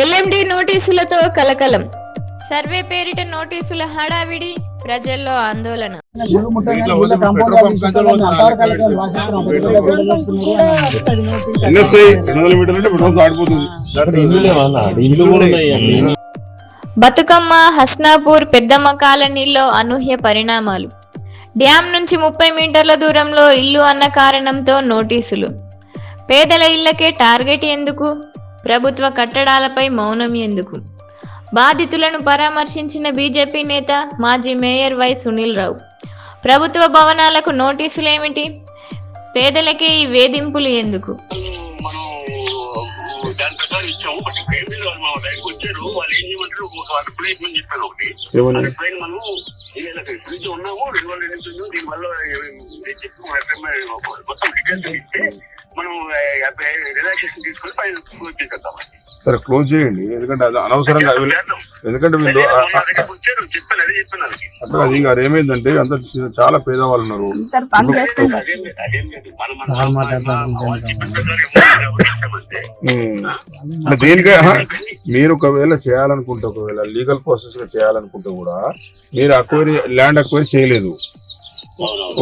LMD నోటీసులతో కలకలం. Survey పేరిట నోటీసుల హడావిడి ప్రజల్లో ఆందోళన. బతుకమ్మ హస్నాపూర్ పెద్దమ్మ కాలనీలో అనూహ్య పరిణామాలు. డ్యాం నుంచి ముప్పై మీటర్ల దూరంలో ఇల్లు అన్న కారణంతో నోటీసులు. పేదల ఇళ్ళకే టార్గెట్ ఎందుకు? ప్రభుత్వ కట్టడాలపై మౌనం ఎందుకు? బాధితులను పరామర్శించిన బీజేపీ నేత మాజీ మేయర్ వై సునీల్ రావు. ప్రభుత్వ భవనాలకు నోటీసులేమిటి? పేదలకే ఈ వేధింపులు ఎందుకు? మనం దాని ప్రకారం ఇచ్చాము బట్ పేమెంట్ వాళ్ళు మా దగ్గరికి వచ్చారు వాళ్ళు ఏం చేయమంటారు ఒక వాళ్ళ ప్లేస్మెంట్ చెప్పారు ఒకటి ఏమని? అది పైన మనం ఇక్కడ నుంచి ఉన్నాము రెండు వందల నుంచి ఉన్నాము దీని వల్ల నేను చెప్పి మొత్తం డీటెయిల్స్ ఇస్తే మనం రిలాక్సేషన్ తీసుకొని పైన క్లోజ్ చేసేద్దాం సరే క్లోజ్ చేయండి. ఎందుకంటే అది అనవసరంగా. ఎందుకంటే వీళ్ళు అదే అదే. అట్లా గారు ఏమైందంటే అంత చాలా పేదవాళ్ళు ఉన్నారు. సార్ దేనికే మీరు ఒకవేళ చేయాలనుకుంటే ఒకవేళ లీగల్ ప్రాసెస్గా చేయాలనుకుంటే కూడా మీరు అక్వైరీ ల్యాండ్ అక్వైరీ చేయలేదు.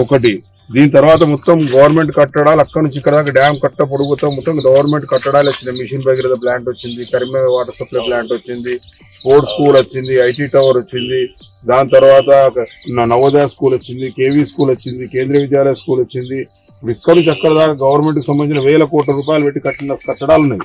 ఒకటి. దీని తర్వాత మొత్తం గవర్నమెంట్ కట్టడాలు అక్కడ నుంచి ఇక్కడ దాకా డ్యామ్ కట్ట పొడుగుతో మొత్తం గవర్నమెంట్ కట్టడాలు వచ్చినాయి. మిషన్ భగీరథ ప్లాంట్ వచ్చింది కరీంనగర్ వాటర్ సప్లై ప్లాంట్ వచ్చింది స్పోర్ట్స్ స్కూల్ వచ్చింది ఐటీ టవర్ వచ్చింది. దాని తర్వాత నవోదయ స్కూల్ వచ్చింది కేవీ స్కూల్ వచ్చింది కేంద్రీయ విద్యాలయ స్కూల్ వచ్చింది. ఇప్పుడు ఇక్కడ నుంచి అక్కడ దాకా గవర్నమెంట్కి సంబంధించిన వేల కోట్ల రూపాయలు పెట్టి కట్టిన కట్టడాలు ఉన్నాయి.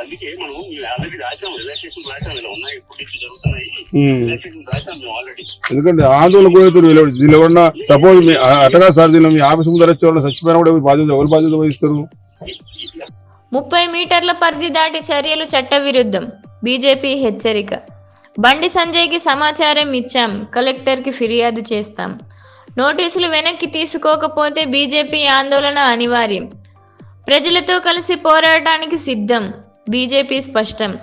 అందుకే మనం ఆల్రెడీ రాసాం రిలాక్సేషన్ రాసాం ఇలా ఉన్నాయి. ఇప్పుడు జరుగుతున్నాయి. ఆల్రెడీ ఎందుకంటే ఆందోళన గురవుతారు వీళ్ళు దీనిలో ఉన్న సపోజ్ మీ అటగా సార్ దీనిలో మీ ఆఫీస్ ముందర వచ్చే వాళ్ళు చచ్చిపోయినా కూడా బాధ్యత ఎవరు బాధ్యత వహిస్తారు? ముప్పై మీటర్ల పరిధి దాటి చర్యలు చట్టవిరుద్ధం బీజేపీ హెచ్చరిక. బండి సంజయ్కి సమాచారం ఇచ్చాం. కలెక్టర్కి ఫిర్యాదు చేస్తాం. నోటీసులు వెనక్కి తీసుకోకపోతే బీజేపీ ఆందోళన అనివార్యం. ప్రజలతో కలిసి పోరాటానికి సిద్ధం. బీజేపీ స్పష్టం.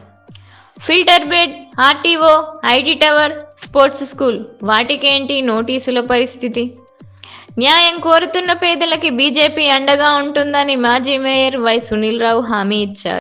Filter bed RTO IT tower sports school. వాటికేంటి నోటీసుల పరిస్థితి? న్యాయం కోరుతున్న పేదలకి బీజేపీ అండగా ఉంటుందని మాజీ మేయర్ వై సునీల్ రావు హామీ ఇచ్చారు.